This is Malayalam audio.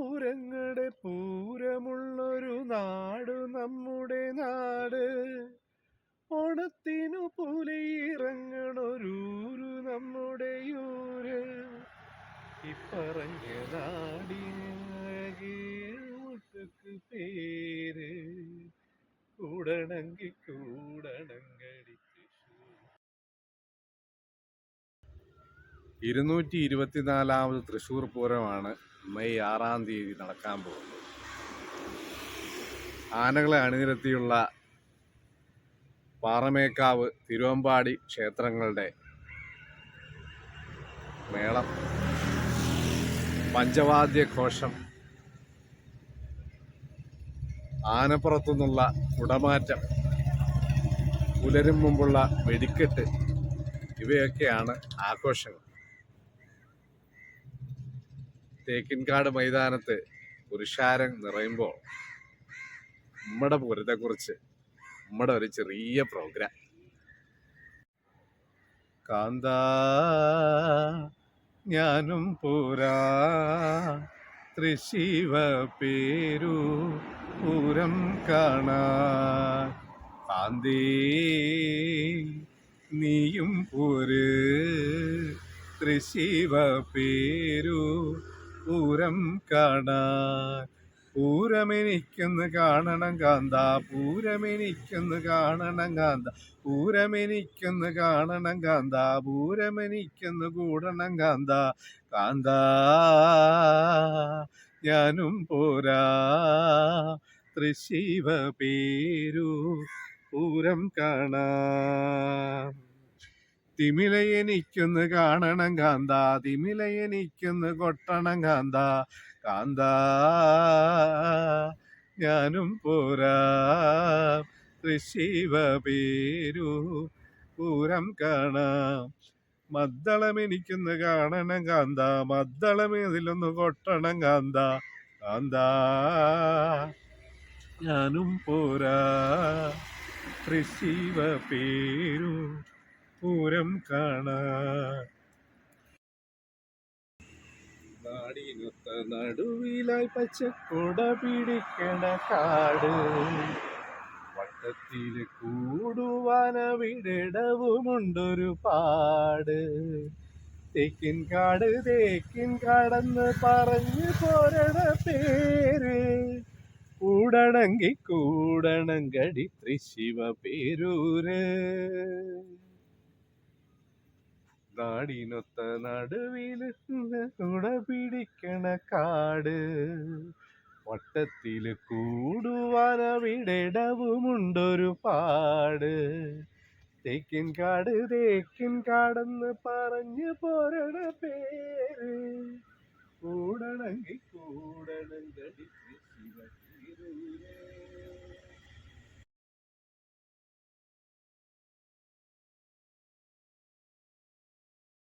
പൂരങ്ങളുടെ പൂരമുള്ളൊരു നാട് നമ്മുടെ നാട്. ഓണത്തിനു പുലിയിറങ്ങണൊരൂരു നമ്മുടെ യൂര് ഇപ്പറഞ്ഞ നാടിനകെ മുട്ടുക്ക് പേര്. കൂടണങ്കി കൂടണങ്കടി ഇരുന്നൂറ്റി ഇരുപത്തിനാലാമത് തൃശ്ശൂർ പൂരമാണ് മെയ് ആറാം തീയതി നടക്കാൻ പോകുന്നത് ആനകളെ അണിനിരത്തിയുള്ള പാറമേക്കാവ് തിരുവമ്പാടി ക്ഷേത്രങ്ങളുടെ മേളം പഞ്ചവാദ്യഘോഷം ആനപ്പുറത്തുനിന്നുള്ള കുടമാറ്റം പുലരും മുമ്പുള്ള വെടിക്കെട്ട് ഇവയൊക്കെയാണ് ആഘോഷങ്ങൾ. തേക്കിൻകാട് മൈതാനത്ത് പുരുഷാരം നിറയുമ്പോൾ നമ്മുടെ പൂരത്തെക്കുറിച്ച് നമ്മുടെ ഒരു ചെറിയ പ്രോഗ്രാം കാന്ത ഞാനും പൂരാ തൃശിവ പേരു പൂരം കാണാൻ. കാന്തേ നീയും പൂര് തൃശിവ പേരു പൂരം കാണാൻ പൂരമെനിക്കൊന്ന് കാണണം കാന്ത. പൂരമെനിക്കൊന്ന് കാണണം കാന്ത. പൂരമെനിക്കൊന്ന് കാണണം കാന്ത. പൂരമെനിക്കൊന്ന് കൂടണം കാന്ത. കാന്ത ഞാനും പോരാ. തൃശിവ പേരു പൂരം കാണാം. തിമില എനിക്കൊന്ന് കാണണം കാന്ത തിമിലയെനിക്കൊന്ന് കൊട്ടണം കാന്ത കാന്ത. ഞാനും പോരാ. തൃശിവ പേരു കാണാം. മദ്ദളം എനിക്കൊന്ന് കാണണം കാന്ത മദ്ദളം ഇതിലൊന്ന് കൊട്ടണം കാന്ത കാന്ത. ഞാനും പോരാ. തൃശിവ പേരു പൂരം കാണാൻ നാടിനൊത്ത നടുവിലായി കൊട പിടിക്കണ കാട്. വട്ടത്തിൽ കൂടുവാനവിടവുമുണ്ടൊരു പാട്. തേക്കിൻ കാട് തേക്കിൻ കാടെന്ന് പറഞ്ഞു പോരണ പേര്. കൂടണങ്കി കൂടണങ്കടി തൃശിവ പേരൂര്. നാടിനൊത്ത നടുവിൽ കുട പിടിക്കണ കാട്. വട്ടത്തിൽ കൂടുവാനവിടവുമുണ്ടൊരു പാട്. തേക്കിൻ കാട് തേക്കിൻ കാടെന്ന് പറഞ്ഞു പോരണ പേര്. കൂടണങ്കി കൂടണം ശിവ